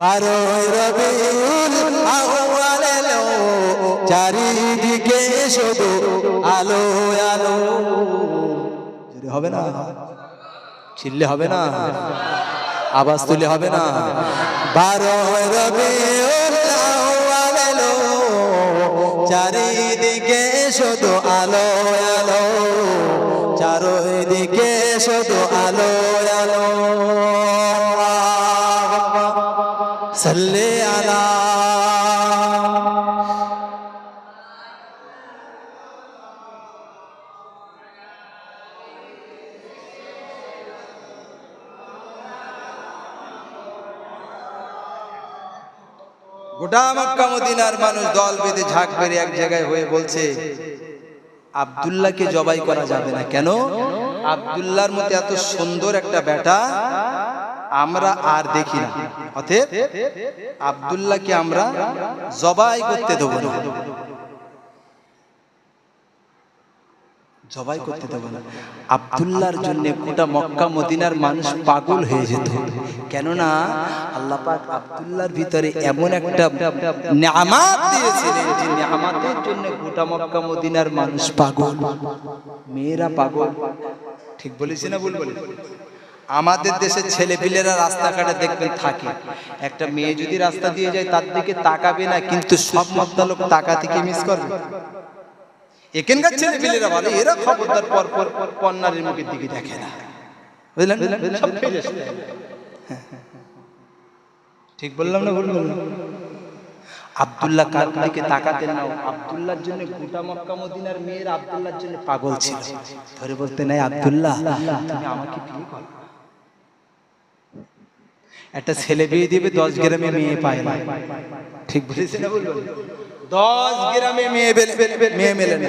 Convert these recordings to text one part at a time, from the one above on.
বারোই রবিউল আউয়াল চারিদিকে শুধু আলো আলো। যদি হবে না চিল্লে হবে না আওয়াজ তুলে হবে না বারোই রবিউল আউয়াল এলো চারিদিকে শুধু আলো আলো চারিদিকে শুধু সাল্লে আলা। গোটা মক্কা মদিনার মানুষ দল বেঁধে ঝাঁক বেড়ে এক জায়গায় হয়ে বলছে, আব্দুল্লাহকে জবাই করা যাবে না। কেন? আব্দুল্লাহর মধ্যে এত সুন্দর একটা বেটা আমরা আর দেখি না। অতএব আব্দুল্লাহকে আমরা জবাই করতে দেবো না। জবাই করতে দেবো না। আব্দুল্লাহর জন্য গোটা মক্কা, মদিনার মানুষ পাগল হয়ে যেত। কেননা আল্লাহ পাক আব্দুল্লাহর ভিতরে এমন একটা নিয়ামাত দিয়েছিলেন যে নিয়ামাতের জন্য গোটা মক্কা, মদিনার মানুষ পাগল। মেয়েরা পাগল। ঠিক বলেছি না ভুল বলেছি? আমাদের দেশের ছেলেপিলেরা রাস্তাঘাটে দেখবেন থাকে। একটা মেয়ে যদি রাস্তা দিয়ে যায় তার দিকে তাকাবে না কিন্তু সব মদ্দা লোক তাকা থেকে মিস করবে। এখানকার ছেলেপিলেরা বলে এরা খবরদার পর পর পর কন্যারের মুখের দিকে দেখে না। বুঝলেন? ঠিক বললাম না ভুল বললাম? আব্দুল্লাহ কার দিকে তাকাতেন না আব্দুল্লাহর জন্য গোটা মক্কা মদিনার মেয়ের আব্দুল্লাহর জন্য পাগল ছিল। ধরে বলতে নাই আব্দুল্লাহ তুমি আমাকে বিয়ে করো। একটা ছেলে বিয়ে দিবে দশ গ্রামে মেয়ে পায় না। ঠিক বলেছি না বলব দশ গ্রামে মেয়ে মেয়ে মেলে না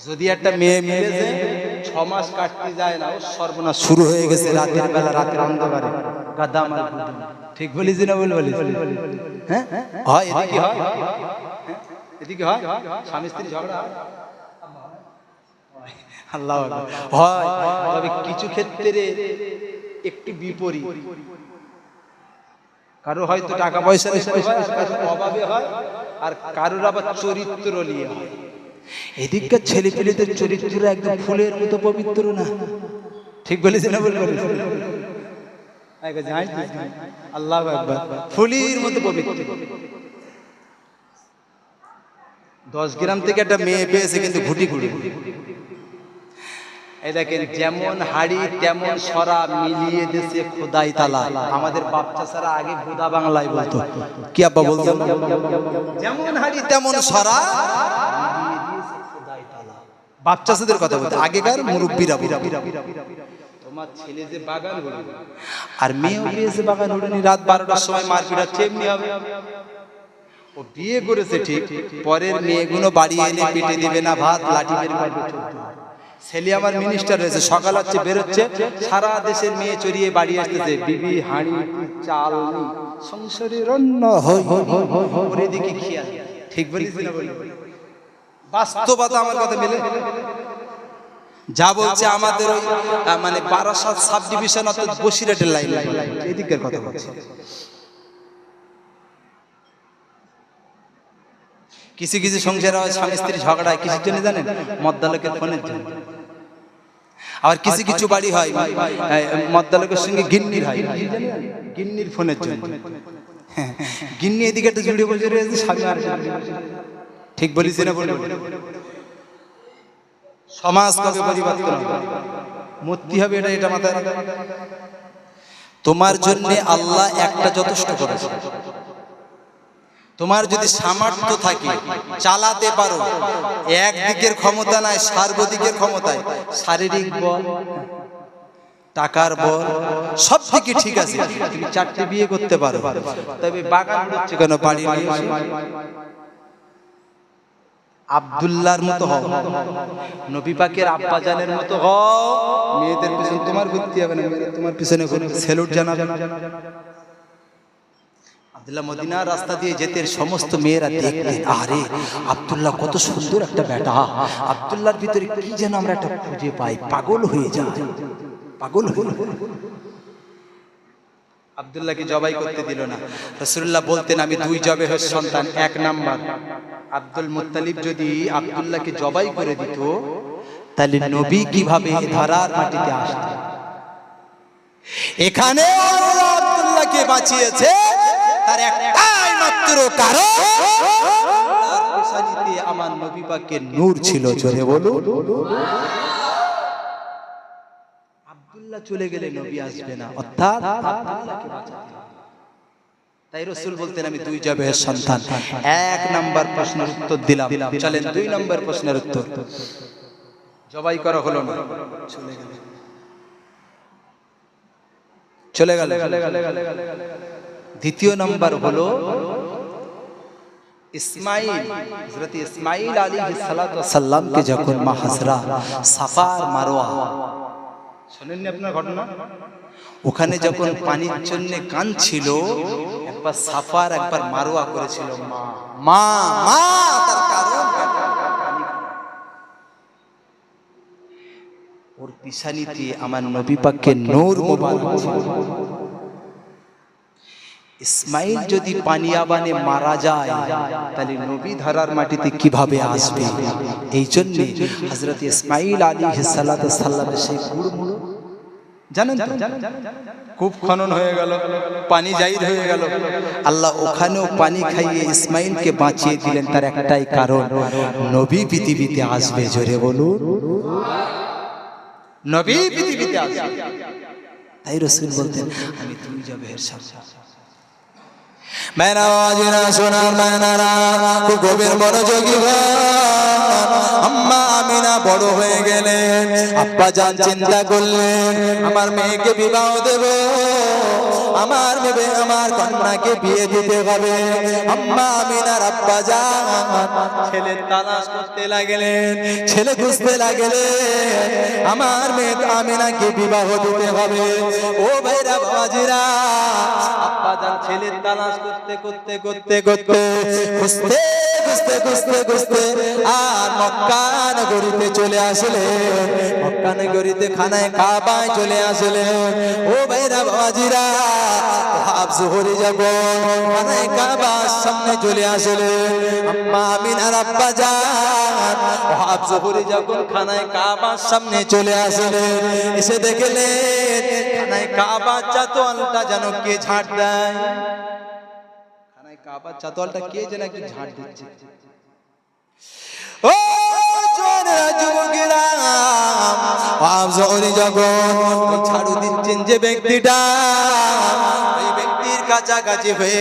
যদি একটা মেয়ে মিলেছে ছ মাস কাটতে যায় না সর্বনাশ শুরু হয়ে গেছে রাতের বেলা রাতের অন্ধকারে। গাদা ঠিক বলিস না বল বলিস হ্যাঁ? হয় এদিকে হয়? হ্যাঁ? এদিকে হয়? স্বামী স্ত্রী ঝগড়া? আল্লাহ হয়। তবে কিছু ক্ষেত্রে একটু বিপরীত। কারও হয়তো টাকা পয়সা অভাবে হয়, আর কারোর আবার চরিত্র নিয়ে হয়। এদিককার ছেলে পেলেদের চরিত্র একদম ফুলের মতো পবিত্র না। ঠিক বলেছি না বল আল্লাহ মতো পবিত্র। দশ গ্রাম থেকে একটা মেয়ে পেয়েছে কিন্তু ঘুটি ঘুটি। এই দেখেন যেমন হাড়ি তেমন সরা মিলিয়ে দেশে খোদাই তালা। আমাদের বাচ্চা সারা আগে খোদা বাংলায় বলতো। কি আব্বা যেমন হাড়ি তেমন সরা। বাচ্চাদের কথা বলতে। আগেকার মুরব্বীরা তোমার ছেলে যে বাগান আর মেয়ে বিয়েছে বাগান রাত বারোটার সময় মারপিট হচ্ছে এমনি হবে। ও বিয়ে করেছে ঠিক পরের মেয়েগুলো বাড়ি এনে পেটে দিবে না ভাত লাঠি বের করবে চোদ্দ। ছেলে আমার মিনিস্টার রয়েছে সকাল হচ্ছে বেরোচ্ছে, সারা দেশের মেয়ে চড়িয়ে বাড়ি আসতেছে, বিবি, হাঁড়ি, চাল সংসারের অন্য ওর এদিকে খেয়াল ঠিক বাস্তবতা আমার কথা মেলে। যা বলছে আমাদের ওই মানে বারাসাত সাব ডিভিশন অর্থাৎ বসিরহাটের লাইন এদিকের কথা বলছে। কিছু কিছু সংসারে হয় স্বামী স্ত্রী ঝগড়া হয় জন্য জানেন? মদ্দালকের ফোনের জন্য। আবার কিছু কিছু বাড়ি হয়। মদ্দালকের সঙ্গে গিন্নির হয়। গিন্নির ফোনের জন্য। গিন্নি এদিকে একটা জুড়ে বসে রয়েছে স্বামী আর ঠিক বলিস না বলি সমাজ কবে পরিবর্তন মূর্তি হবে এটা এটা মাথায় তোমার জন্য আল্লাহ একটা যথেষ্ট করেছে। তোমার যদি সামর্থ্য থাকে চালাতে পারো। একদিকের ক্ষমতা নাই সার্বদিকের ক্ষমতায়। শারীরিক বল টাকার বল সব দিকে ঠিক আছে। তুমি চারটে বিয়ে করতে পারো। তবে বাগান হচ্ছে কেন বাড়ি? আব্দুল্লাহর মতো হও। নবী পাকের আব্বাজানের মতো হও। মেয়েদের পিছনে তোমার ঘুরতে হবে না। তোমার পিছনে সেলুট জানাবে। আব্দুল্লাহ মদিনার রাস্তা দিয়ে যেতে সমস্ত মেয়েরা দেখতেন আরে আব্দুল্লাহ কত সুন্দর একটা বেটা। আব্দুল্লাহর ভিতরে কি যেন আমরা একটা খুঁজে পাই, পাগল হয়ে যায়। পাগল হয়ে আব্দুল্লাহকে জবাই করতে দিল না। রসুল্লাহ বলতেন, আমি দুই জবেহের সন্তান, এক নাম্বার। আব্দুল মুত্তালিব যদি আব্দুল্লাহকে জবাই করে দিত, তাহলে নবী কীভাবে ধরার মাটিতে আসতেন? এখানে আল্লাহ আব্দুল্লাহকে বাঁচিয়েছে। আমার নবী পাকের নূর ছিল, জোরে বলুন। আব্দুল্লাহ চলে গেলে নবী আসবে না, অর্থাৎ তাই রসুল বলতেন, আমি দুই জবের সন্তান। এক নাম্বার প্রশ্নের উত্তর দিলাম। চলেন, দুই নাম্বার প্রশ্নের উত্তর। জবাই করা হলো না। চলে গেল। দ্বিতীয় নাম্বার হলো সালামকে যখন মা সাফার ঘটনা ওখানে যখন পানির জন্য কান ছিল একবার সাফার একবার মারোয়া করেছিল, মা মা তার। ওর পিছানিতে আমার নবী পাককে নূর মোবারক। ইসমাইল যদি পানিয়াবানে মারা যায়, তাহলে নবী ধরার মাটিতে কীভাবে আসবে? এই জন্য হজরত ইসমাইল আলী সাল্লামের সেই গুড়মুড়ো। জানেন তো? খুব খনন হয়ে গেল, পানি জাহির হয়ে গেল। আল্লাহ ওখানেও পানি খাইয়ে ইসমাইলকে বাঁচিয়ে দিলেন তার একটাই কারণ, নবী পৃথিবীতে আসবে, জোরে বলুন। নবী পৃথিবীতে আসবে। তাই রসুল বলতেন, আমি তুমি যাবে এর সাথে মেনাজিরা সোনার মেনারা খুব গভীর মনোযোগী। আম্মা আমিনা বড় হয়ে গেলেন আব্বা যান চিন্তা করলেন, আমার মেয়েকে বিবাহ দেব। আমার মেয়ে আমার কন্যাকে বিয়ে দিতে হবে। আম্মা আমিনার আব্বা যান ছেলে তালাশ করতে লাগলেন, ছেলে খুঁজতে লাগলেন, আমার মেয়ে আমিনাকে বিবাহ দিতে হবে। ও ভাইরা, বাবাজিরা। আব্বা যান ছেলের তালাশ করতে করতে করতে করতে খুঁজতে খুঁজতে খুঁজতে খুঁজতে আর মক্কা নগরীতে চলে আসলে। মক্কা নগরীতে খানায় খাবায় চলে আসলে। ও ভাইরা কাবার সামনে চলে খানায় কাবার সামনে চলে এসে দেখলেন, খানায় কাবার চাতোয়ালটা যেন কে ঝাড় দেয়। কে যেন দিচ্ছে। ঝাড়ু দিচ্ছেন যে ব্যক্তিটা ওই ব্যক্তির কাছাকাছি হয়ে